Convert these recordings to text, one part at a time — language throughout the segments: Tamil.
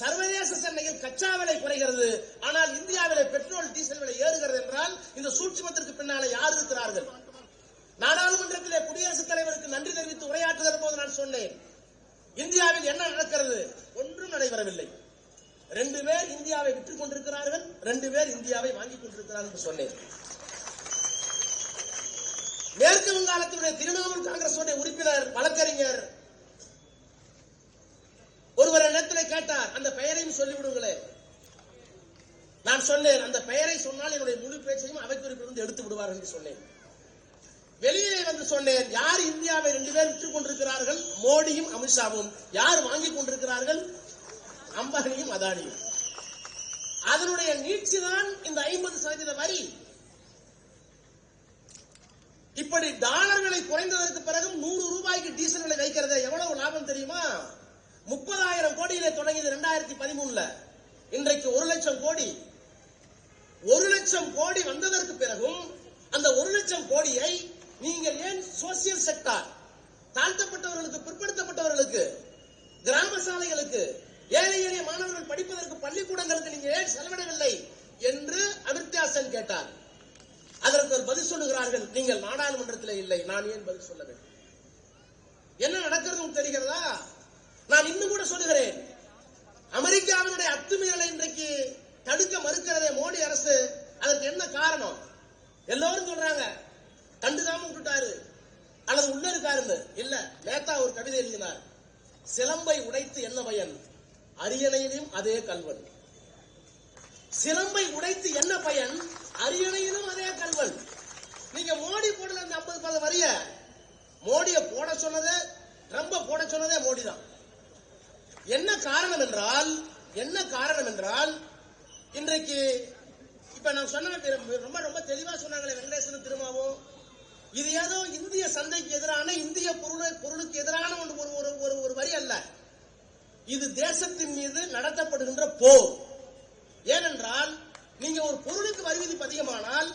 சர்வதேச சந்தையில் கச்சா விலை குறைகிறது. ஆனால் இந்தியாவிலே பெட்ரோல் டீசல் விலை ஏறுகிறது என்றால் இந்த சூட்சமத்திற்கு பின்னாலே யார் இருக்கிறார்கள்? நாடாளுமன்றத்திலே குடியரசுத் தலைவருக்கு நன்றி தெரிவித்து உரையாற்றுகிற போது நான் சொன்னேன். இந்தியாவில் என்ன நடக்கிறது? ஒன்றும் நடைபெறவில்லை. ரெண்டு பேர் இந்தியாவை விற்றுக் கொண்டிருக்கிறார்கள் ரெண்டு பேர் இந்தியாவை வாங்கிக் கொண்டிருக்கிறார்கள் என்று சொன்னேன். மேற்கு வங்காளத்தினுடைய நான் சொன்னேன் அந்த பெயரை சொன்னால் என்னுடைய முழு பேச்சையும் அவை குறிப்பிலிருந்து எடுத்து விடுவார்கள் என்று சொன்னேன். வெளியே வந்து சொன்னேன் யார் இந்தியாவை ரெண்டு பேர் விற்றுக் கொண்டிருக்கிறார்கள்? மோடியும் அமித்ஷாவும். யார் வாங்கிக் கொண்டிருக்கிறார்கள்? அம்பானியும் அதானியும். அதனுடைய நீட்சி தான் இந்த ஐம்பது சதவீத வரி. இப்படி டாலர்களை குறைந்ததற்கு பிறகும் நூறு ரூபாய்க்கு டீசல் விலை வைக்கிறது எவ்வளவு லாபம் தெரியுமா? முப்பதாயிரம் கோடியிலே தொடங்கியது இரண்டாயிரத்தி பதிமூணுல. இன்றைக்கு ஒரு லட்சம் கோடி. ஒரு லட்சம் கோடி வந்ததற்கு பிறகும் அந்த ஒரு லட்சம் கோடியை நீங்கள் ஏன் சோசியல் செக்டார் தாழ்த்தப்பட்டவர்களுக்கு பிற்படுத்தப்பட்டவர்களுக்கு கிராம சாலைகளுக்கு ஏழை எளிய மாணவர்கள் படிப்பதற்கு பள்ளிக்கூடங்களுக்கு நீங்க ஏன் செலவிடவில்லை என்று அமிர்தியாசன் கேட்டார். அதற்கு ஒரு பதில் சொல்லுகிறார்கள். நீங்கள் நாடாளுமன்றத்தில் இல்லை. நான் ஏன் பதில் சொல்ல வேண்டும்? என்ன நடக்கிறது தெரிகிறதா? நான் இன்னும் கூட சொல்லுகிறேன். அமெரிக்காவினுடைய அத்துமீறலை இன்றைக்கு தடுக்க மறுக்கிறதே மோடி அரசு அதற்கு என்ன காரணம்? எல்லோரும் சொல்றாங்க. கண்டுதாம விட்டுட்டாரு. அல்லது உள்ள இருக்காருன்னு. இல்ல நேத்தா ஒரு கவிதை எழுதினார். சிலம்பை உடைத்து என்ன பயன்? அரியணையிலும் அதே கல்வன். சிலம்பை உடைத்து என்ன பயன்? அரியணையிலும் அதே கல்வன். நீங்க மோடி போடல அந்த ஐம்பது பத வரிய. மோடிய போட சொன்னதே ரொம்ப போட சொன்னதே மோடி தான் என்ன காரணம் என்றால் என்ன காரணம் என்றால் இன்றைக்கு இப்ப நான் சொன்ன ரொம்ப ரொம்ப தெளிவா சொன்னாங்களே வெங்கடேசன் திருமாவும் இது ஏதோ இந்திய சந்தைக்கு எதிரான இந்திய பொருள் பொருளுக்கு எதிரான ஒன்று ஒரு ஒரு ஒரு ஒரு வரி அல்ல. இது தேசத்தின் மீது நடத்தப்படுகின்ற போர். ஏனென்றால் நீங்க ஒரு பொருளுக்கு வரி விதிப்பு அதிகமானால்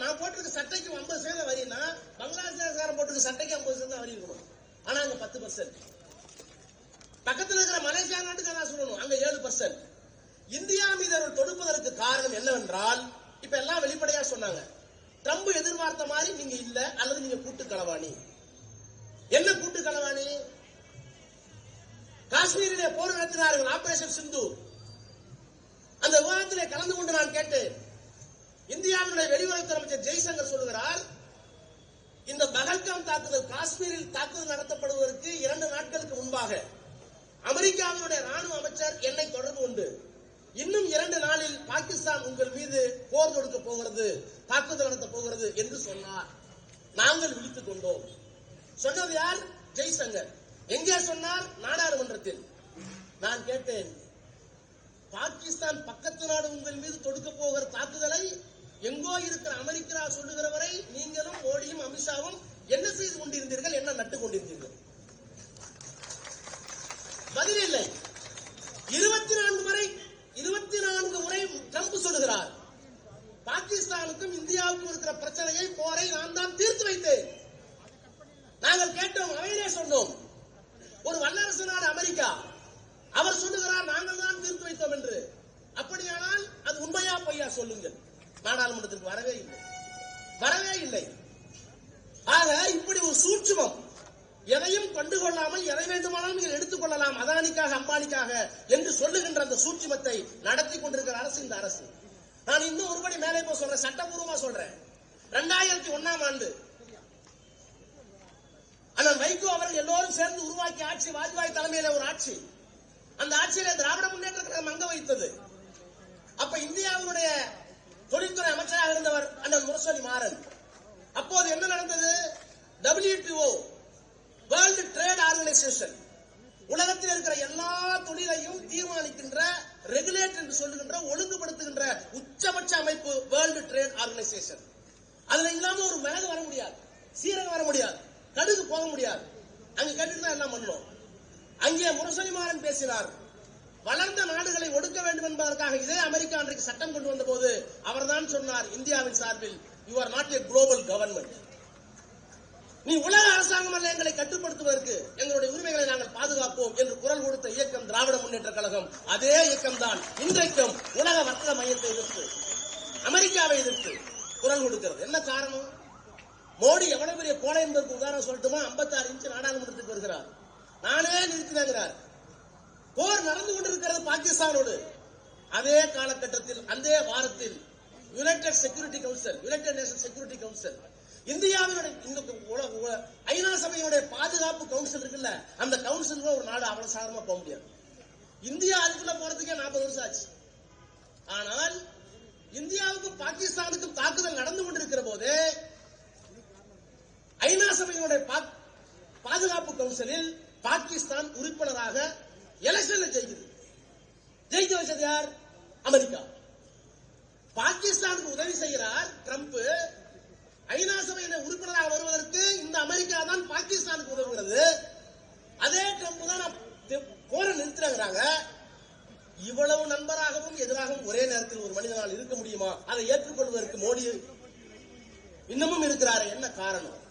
நான் போட்டிருக்க சட்டைக்கு ஐம்பது சதவீதம் வரினா பங்களாதேஷ்காரன் போட்டிருக்க சட்டைக்கு ஐம்பது சதவீதம் வரி இருக்கணும். ஆனா அங்க பத்து பர்சன்ட் பக்கத்தில் இருக்கிற மலேசியா நாட்டுக்கு அதான் சொல்லணும். அங்க ஏழு பர்சன்ட் இந்தியா மீது அவர்கள் தொடுப்பதற்கு காரணம் என்னவென்றால் இப்ப எல்லாம் வெளிப்படையா சொன்னாங்க. ட்ரம்ப் எதிர்பார்த்த மாதிரி நீங்க இல்ல அல்லது நீங்க கூட்டு களவாணி. என்ன கூட்டு களவாணி? காஷ்மீரிலே போர் நடத்தினார்கள் ஆபரேஷன் சிந்து. அந்த விவாதத்திலே கலந்து கொண்டு நான் கேட்டேன். இந்தியாவினுடைய வெளியுறவுத்துறை அமைச்சர் ஜெய்சங்கர் சொல்லுகிறார் இந்த பகல்காம் தாக்குதல் காஷ்மீரில் தாக்குதல் நடத்தப்படுவதற்கு இரண்டு நாட்களுக்கு முன்பாக அமெரிக்காவினுடைய ராணுவ அமைச்சர் என்னை தொடர்பு கொண்டு இன்னும் இரண்டு நாளில் பாகிஸ்தான் உங்கள் மீது போர் தொடுக்க போகிறது தாக்குதல் நடத்த போகிறது என்று சொன்னார். நாங்கள் விழித்துக் கொண்டோம். சொன்னது யார்? ஜெய்சங்கர். எங்கே சொன்னார்? நாடாளுமன்றத்தில். நான் கேட்டேன் பாகிஸ்தான் பக்கத்து நாடு உங்கள் மீது தொடுக்க போகிற தாக்குதலை எங்கோ இருக்கிற அமெரிக்கா சொல்லுகிற வரை நீங்களும் மோடியும் அமித்ஷாவும் என்ன செய்து கொண்டிருந்தீர்கள்? என்ன நட்டு கொண்டிருந்தீர்கள் பதில் இல்லை இருபத்தி நான்கு முறை இருபத்தி நான்கு முறை ட்ரம்ப் சொல்லுகிறார் பாகிஸ்தானுக்கும் இந்தியாவுக்கும் இருக்கிற பிரச்சனையை போரை நான் தான் தீர்த்து வைத்தேன். நாங்கள் கேட்டோம் அவையிலே சொன்னோம் ஒரு வல்லரசு நாடு அமெரிக்கா. அவர் சொல்லுகிறார் நாங்கள் தான் தீர்த்து வைத்தோம் என்று. அப்படியானால் அது உண்மையா பொய்யா சொல்லுங்கள். நாடாளுமன்றத்திற்கு வரவே இல்லை. வரவே இல்லை. ஆக இப்படி ஒரு சூட்சுமம் எதையும் கண்டுகொள்ளாமல் எதை வேண்டுமானாலும் நீங்கள் எடுத்துக் கொள்ளலாம். அதானிக்காக அம்பானிக்காக என்று சொல்லுகின்ற அந்த சூட்சுமத்தை நடத்தி கொண்டிருக்கிற அரசு இந்த அரசு. நான் இன்னும் ஒருபடி மேலே போய் சொல்றேன் சட்டபூர்வமா சொல்றேன். ரெண்டாயிரத்தி ஒன்னாம் ஆண்டு. அண்ணன் வைகோ அவர்கள் எல்லோரும் சேர்ந்து உருவாக்கிய ஆட்சி வாஜ்பாய் தலைமையில ஒரு ஆட்சி. அந்த ஆட்சியில திராவிட முன்னேற்ற கழகம் அங்க வைத்தது. அப்ப இந்தியாவினுடைய தொழில்துறை அமைச்சராக இருந்தவர் அண்ணன் முரசொலி மாறன். அப்போது என்ன நடந்தது? டபிள்யூடிஓ வேர்ல்டு ட்ரேட் ஆர்கனைசேஷன் உலகத்தில் இருக்கிற எல்லா தொழிலையும் தீர்மானிக்கின்ற ரெகுலேட் என்று சொல்லுகின்ற ஒழுங்குபடுத்துகின்ற உச்சபட்ச அமைப்பு வேர்ல்டு ட்ரேட் ஆர்கனைசேஷன் அதுல இல்லாம ஒரு மிளகு வர முடியாது. சீரகம் வர முடியாது. கடுகு போக முடியாது. அங்க கட்டிட்டு தான் எல்லாம் பண்ணணும். அங்கே முரசொலிமாறன் பேசினார். வளர்ந்த நாடுகளை ஒடுக்க வேண்டும் என்பதற்காக இதே அமெரிக்கா அன்றைக்கு சட்டம் கொண்டு வந்த போது அவர்தான் சொன்னார் இந்தியாவின் சார்பில் you are not a global government நீ உலக அரசாங்கம் அல்ல எங்களை கட்டுப்படுத்துவதற்கு எங்களுடைய உரிமைகளை நாங்கள் பாதுகாப்போம் என்று குரல் கொடுத்த இயக்கம் திராவிட முன்னேற்ற கழகம். அதே இயக்கம் தான் இன்றைக்கும் உலக வர்த்தக மையத்தை எதிர்த்து அமெரிக்காவை எதிர்த்து குரல் கொடுக்கிறது. என்ன காரணம்? மோடி எவ்வளவு பெரிய கோலை என்பதற்கு உதாரணம் சொல்லட்டுமா? ஐம்பத்தாறு இன்ச்சு நாடாளுமன்றத்துக்கு வருகிறார். நானே நிறுத்தினேங்கிறார். போர் நடந்து கொண்டிருக்கிறது பாகிஸ்தானோடு. அதே காலகட்டத்தில் அதே வாரத்தில் United Security Council United Nation Security Council இந்தியாவினுடைய இந்த ஐநா சபையுடைய பாதுகாப்பு கவுன்சில் இருக்குல்ல அந்த கவுன்சில் ஒரு நாடு அவ்வளவு சாதாரணமா போக முடியாது. இந்தியா அதுக்குள்ள போறதுக்கே நாற்பது வருஷம் ஆச்சு. ஆனால் இந்தியாவுக்கும் பாகிஸ்தானுக்கும் தாக்குதல் நடந்து கொண்டிருக்கிற போது ஐநா சபையினுடைய பா- பாதுகாப்பு கவுன்சிலில் பாகிஸ்தான் உறுப்பினராக எலெக்ஷன்ல ஜெயிக்குது. ஜெயிக்க வச்சது யார்? அமெரிக்கா பாகிஸ்தானுக்கு உதவி செய்கிறார் ட்ரம்ப் ஐநா சபையில உறுப்பினராக வருவதற்கு இந்த அமெரிக்கா தான் பாகிஸ்தானுக்கு உதவுகிறது அதே ட்ரம்ப் தான் நான் தெ- போரை நிறுத்துறாங்க இவ்வளவு நண்பராகவும் எதிராகவும் ஒரே நேரத்தில் ஒரு மனிதனால் இருக்க முடியுமா? அதை ஏற்றுக்கொள்வதற்கு மோடி இன்னமும் இருக்கிறாரு என்ன காரணம்?